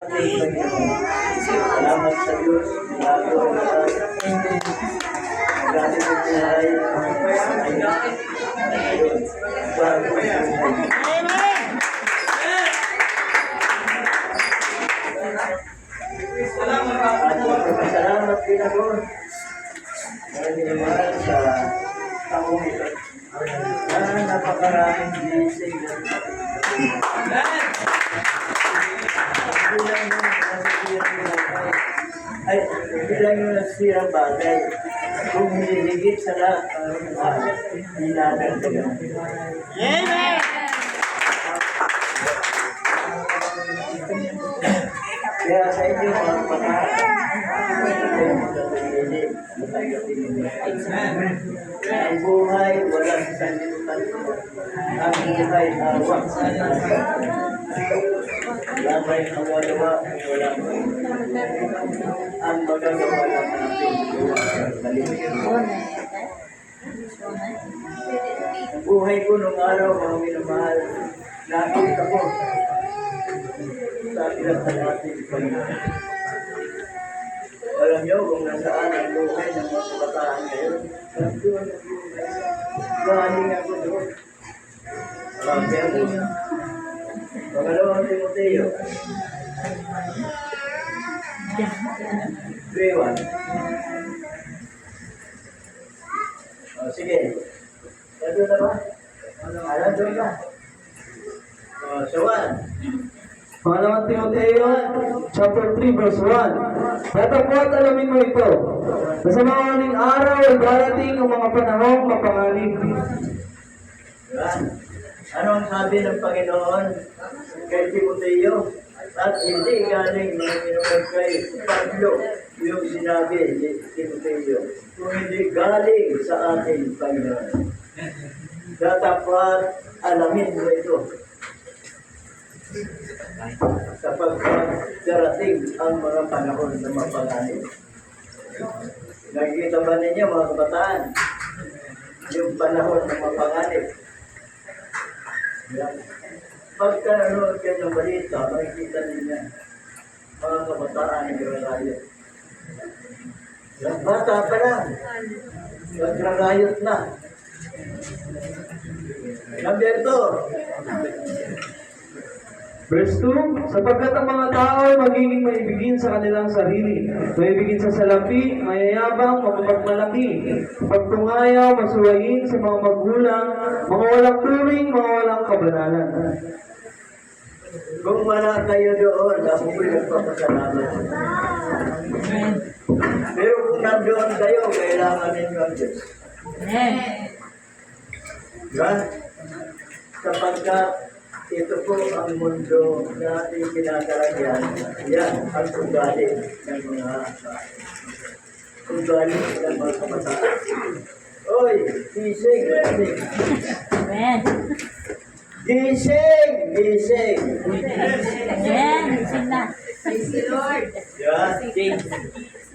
Salamat sa Diyos. Na Grabe po siya ay Salamat din ako. Maraming naman sa taong ito. Na napakaraming blessing. Bagay. Ay, bilang yung nasisirang bagay. Kung hindi higit sa lahat, uh, hinadagdagan. Amen. Kaya sa inyo mga kapatid, ang buhay wala sa sanlibutan. Ang buhay hawak sa Wala ba Ang magagawa lang natin. Buhay ko nung araw, mga minamahal, nakita ko sa pinagtan natin Panginoon. Alam niyo kung nasaan ang buhay ng mga kabataan ngayon. Alam niyo ang buhay. Galing ako doon. Marami ako. Pangalawang Timoteo. Three one. Oh, sige. Ito na ba? Ano? Doon ka. Oh, so one. Pangalawang Timoteo, chapter 3, verse 1. Datapot alamin mo ito, na sa mga huling araw ay darating ang mga panahong mapanganib. Yan. Ano ang sabi ng Panginoon kay Timoteo? At hindi galing mga minunod kay Pablo yung sinabi ni Timoteo. Kung hindi galing sa ating Panginoon. Dapat alamin mo ito. Sapagkat darating ang mga panahon na mapanganib. Nakikita ba ninyo mga kabataan? Yung panahon na mapanganib. Pagka nanonood kayo ng balita, makikita ninyo mga kabataan na. Yan, bata pa lang. Nagagayot na. Number two, Verse 2, sapagkat ang mga tao ay magiging maibigin sa kanilang sarili, maibigin sa salapi, mayayabang, mapapagmalaki, pagtungayaw, masuwayin sa mga magulang, mga walang turing, mga walang kabanalan. kung wala kayo doon, ako po'y nagpapasalamat. Pero kung nandoon kayo, kailangan ninyo ang Diyos. Amen. Diba? Sapagkat ito po ang mundo na ating kinakaragyan. Yan ang ugali ng mga ugali ng mga kabataan. Oy, gising, gising. Amen. Gising, gising. Amen. Isip na. Yan.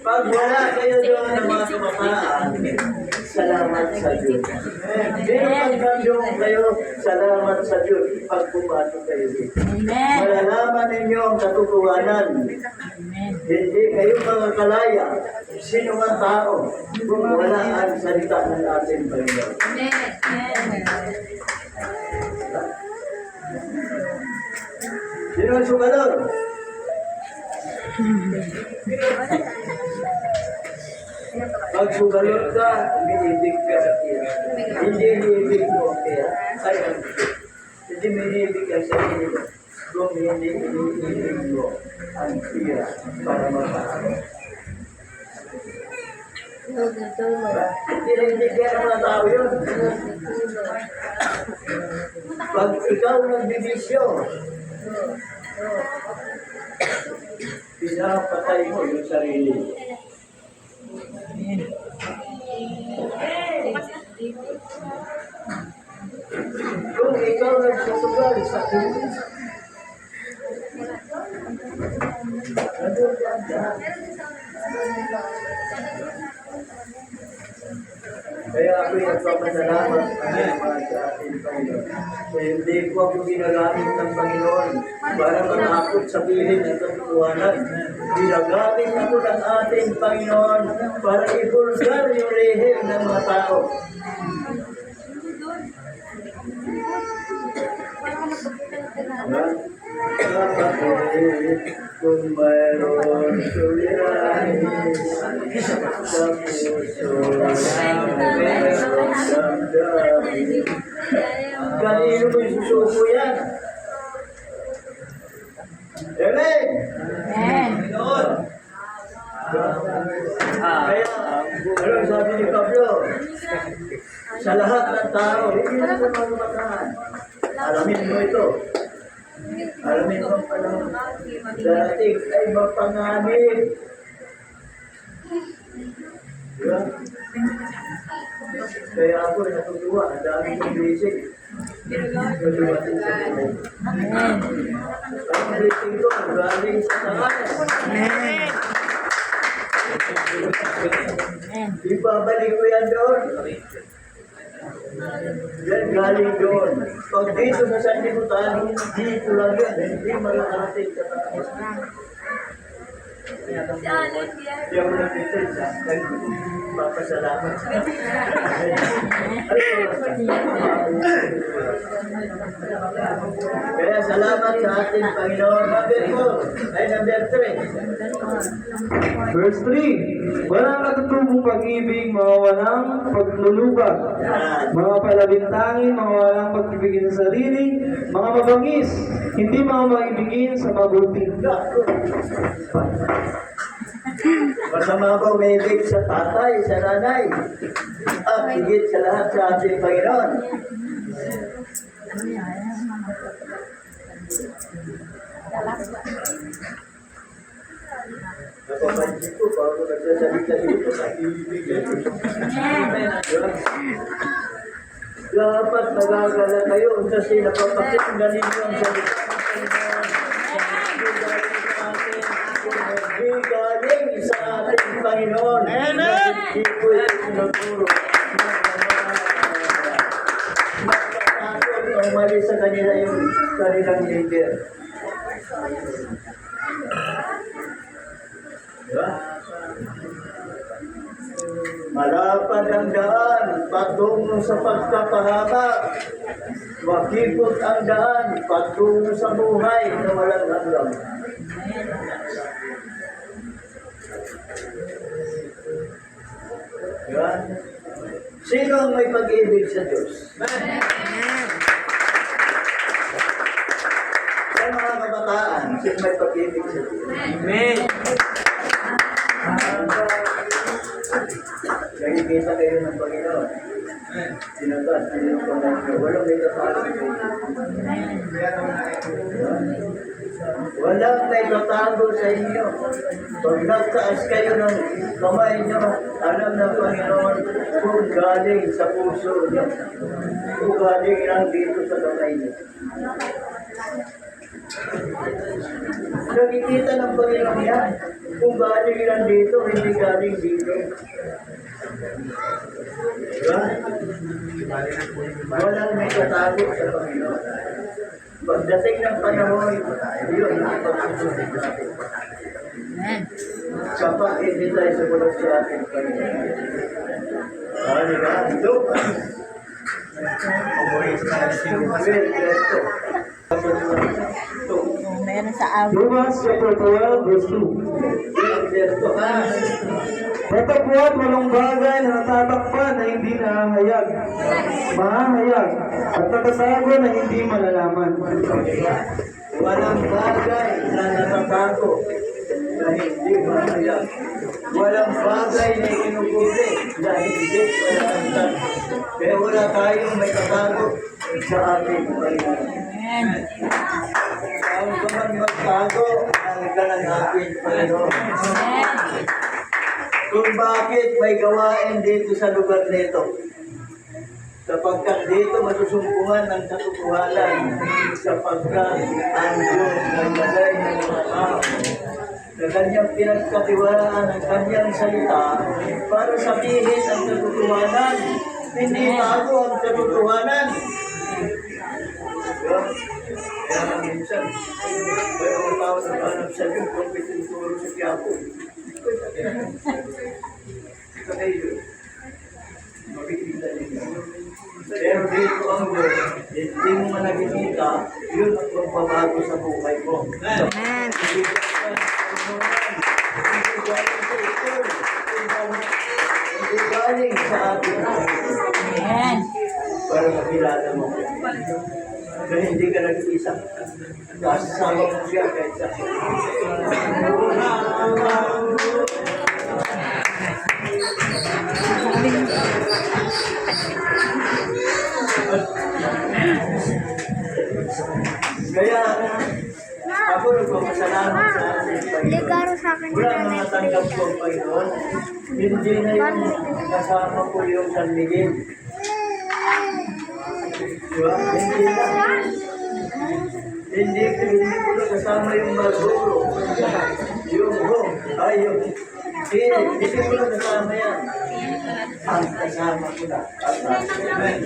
Pag wala kayo doon ng mga kabataan, salamat sa Diyos. Pero pag nandoon kayo, salamat sa Diyos pag pumasok kayo dito. Malalaman ninyo ang katotohanan. Amen. Hindi kayo mga kalaya. Sino man tao kung wala ang salita ng ating Panginoon. Sino ang sugador? Pag sugalor ka, umiibig ka sa tira. Hindi umiibig mo ang tira. Ay, Hindi umiibig ang sarili mo. Kung hindi umiibig mo ang tira para mapahalo. Naiintindihan ng mga tao yun. Pag ikaw nagbibisyo, pinapatay mo yung sarili. Kung ating Panginoon. Hindi ko ako ginagamit ng Panginoon para matakot sa pilit ng katotohanan. Ginagamit ako ng ating Panginoon para ibulgar yung lihim ng mga tao. Kapatid, kung mayroon suliranin sa puso mayroon damdamin. Kanino mo isusuko yan? Amen! Amen. Kaya, ano sabi ni Pablo? Sa lahat ng tao, hindi na sa mga. Alamin mo ito. Alamin mo ang panahon. Darating ay mapanganib. Diba? Kaya ako natutuwa, ang dami kong blessing. Amen. Ang blessing ko, galing sa taas. Amen. Ibabalik ko yan doon. Galing doon. Pag dito sa sanlibutan, dito lang yan. Hindi malakarating sa taas. Hindi ako nandito sa Papasalamat. Kaya salamat sa ating Panginoon. Number 4 ay number 3. Verse 3, Walang katutubong pag-ibig, mga walang paglulubag, mga palabintangin, mga walang pagpipigin sa sarili, mga mabangis, hindi mga maibigin sa mabuti. Masama ba umibig sa tatay, sa nanay, at higit sa lahat sa ating Panginoon. Napapansin ko, bago nagsasalita dito, nag-iibig yan. Dapat nagagala kayo kasi napapakinggan ninyo ang salita umalis sa kanila yung kanilang leader. Diba? Malapad ang daan, patungo sa pagkapahaba. Makipot ang daan, patungo sa buhay na walang hanggang. Diba? Sino ang may pag-ibig sa Diyos? Sa mga kabataan, sino may pag-ibig sa Diyos? Amen. Nakikita kayo ng Panginoon. Sinabat, sinukunan niyo. Walang may kapalang Walang may tatago sa inyo. Pag nagtaas kayo ng kamay niyo, alam ng Panginoon kung galing sa puso niyo. Kung galing lang dito sa kamay niyo. Nakikita ng Panginoon yan. Kung galing lang dito, hindi galing dito. Diba? Walang may katago sa Panginoon. Pagdating ng panahon, yun ang pagsusunod natin. Kapag hindi tayo sumunod sa ating Panginoon. Ah, di ba? Ito. Ito. Kung meron sa awit. Romans chapter 12, verse 2. Cristo. Ah, Tatagpuan walang bagay na natatakpan na hindi nahahayag, mahahayag, at natatago na hindi malalaman. Walang bagay na natatago na hindi mahayag. Walang bagay na ikinukulit na hindi malalaman. Kaya wala tayong may tatago sa ating Panginoon. Amen. Ang kaman magtago, ang kanan ating Panginoon. Amen. Kung bakit may gawain dito sa lugar nito. Sapagkat dito masusumpungan ng katotohanan sapagkat ang Diyos naglagay ng mga tao na kanyang pinagkatiwalaan ang kanyang salita para sabihin ang katotohanan. Hindi bago ang katotohanan. ba? Kaya minsan, mayroong tao na hanap sa iyo, kung may tinuturo sa Quiapo. Ito kayo. Makikita ninyo. Pero dito ang Diyos, hindi mo man nakikita, yun ang magbabago sa buhay mo. Amen. Hindi galing sa ating Amen. para makilala mo. Na hindi ka nag-isa. Kasama mo siya kahit sa Wala mga tanggap ko ang Panginoon. Hindi na yung kasama ko yung San Miguel. Diba? Hindi na. Hindi, hindi ko na kasama yung Marlboro. Yung Home. Ay, yung Hindi, hindi ko na kasama yan. Ang kasama ko na. Amen.